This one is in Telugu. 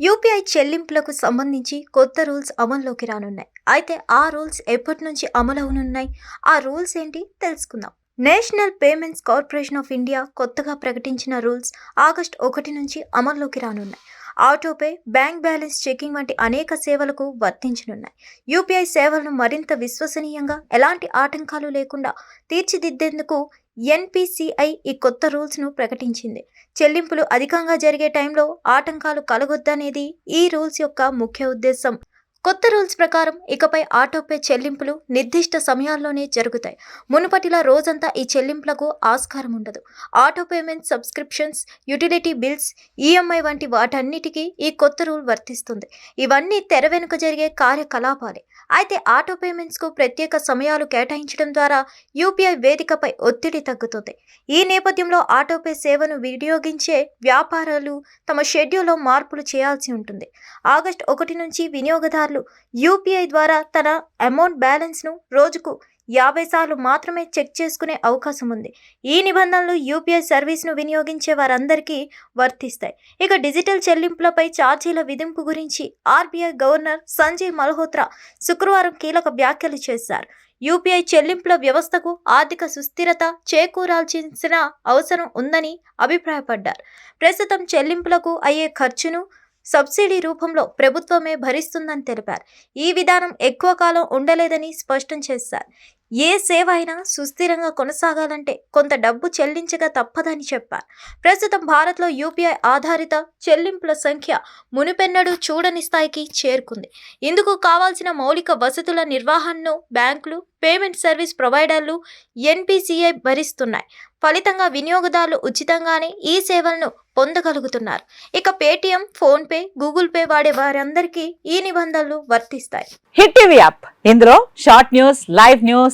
యూపీఐ చెల్లింపులకు సంబంధించి కొత్త రూల్స్ అమల్లోకి రానున్నాయి. అయితే ఆ రూల్స్ ఎప్పటి నుంచి అమలవనున్నాయి ఆ రూల్స్ ఏంటి? తెలుసుకుందాం. National payments corporation of India కొత్తగా ప్రకటించిన రూల్స్ ఆగస్టు ఒకటి నుంచి అమల్లోకి రానున్నాయి. ఆటోపే బ్యాంక్ బ్యాలెన్స్ చెకింగ్ వంటి అనేక సేవలకు వర్తించనున్నాయి. యూపీఐ సేవలను మరింత విశ్వసనీయంగా ఎలాంటి ఆటంకాలు లేకుండా తీర్చిదిద్దేందుకు ఎన్పిసిఐ ఈ కొత్త రూల్స్ను ప్రకటించింది. చెల్లింపులు అధికంగా జరిగే టైంలో ఆటంకాలు కలగొద్దనేది ఈ రూల్స్ యొక్క ముఖ్య ఉద్దేశం. కొత్త రూల్స్ ప్రకారం ఇకపై ఆటోపే చెల్లింపులు నిర్దిష్ట సమయాల్లోనే జరుగుతాయి. మునుపటిలా రోజంతా ఈ చెల్లింపులకు ఆస్కారం ఉండదు. Auto payment subscriptions utility bills EMI వంటి వాటన్నిటికీ ఈ కొత్త రూల్ వర్తిస్తుంది. ఇవన్నీ తెర వెనుక జరిగే కార్యకలాపాలే. అయితే ఆటో పేమెంట్స్కు ప్రత్యేక సమయాలు కేటాయించడం ద్వారా యూపీఐ వేదికపై ఒత్తిడి తగ్గుతుంది. ఈ నేపథ్యంలో ఆటోపే సేవను వినియోగించే వ్యాపారాలు తమ షెడ్యూల్లో మార్పులు చేయాల్సి ఉంటుంది. ఆగస్టు ఒకటి నుంచి వినియోగదారులు యూపీఐ ద్వారా తన అమౌంట్ బ్యాలెన్స్ను రోజుకు యాభై సార్లు మాత్రమే చెక్ చేసుకునే అవకాశం ఉంది. ఈ నిబంధనలు యూపీఐ సర్వీస్ను వినియోగించే వారందరికీ వర్తిస్తాయి. ఇక డిజిటల్ చెల్లింపులపై ఛార్జీల విధింపు గురించి ఆర్బీఐ గవర్నర్ సంజయ్ మల్హోత్రా శుక్రవారం కీలక వ్యాఖ్యలు చేశారు. యూపీఐ చెల్లింపుల వ్యవస్థకు ఆర్థిక సుస్థిరత చేకూరాల్సిన అవసరం ఉందని అభిప్రాయపడ్డారు. ప్రస్తుతం చెల్లింపులకు అయ్యే ఖర్చును సబ్సిడీ రూపంలో ప్రభుత్వమే భరిస్తుందని తెలిపారు. ఈ విధానం ఎక్కువ కాలం ఉండలేదని స్పష్టం చేశారు. ఏ సేవ అయినా సుస్థిరంగా కొనసాగాలంటే కొంత డబ్బు చెల్లించక తప్పదని చెప్పారు. ప్రస్తుతం భారత్లో యూపీఐ ఆధారిత చెల్లింపుల సంఖ్య మునుపెన్నడూ చూడని స్థాయికి చేరుకుంది. ఇందుకు కావాల్సిన మౌలిక వసతుల నిర్వహణను బ్యాంకులు పేమెంట్ సర్వీస్ ప్రొవైడర్లు ఎన్పిసిఐ భరిస్తున్నాయి. ఫలితంగా వినియోగదారులు ఉచితంగానే ఈ సేవలను పొందగలుగుతున్నారు. ఇక పేటిఎం ఫోన్పే గూగుల్ పే వాడే వారందరికీ ఈ నిబంధనలు వర్తిస్తాయి. Hit TV app. ఇందులో short news live news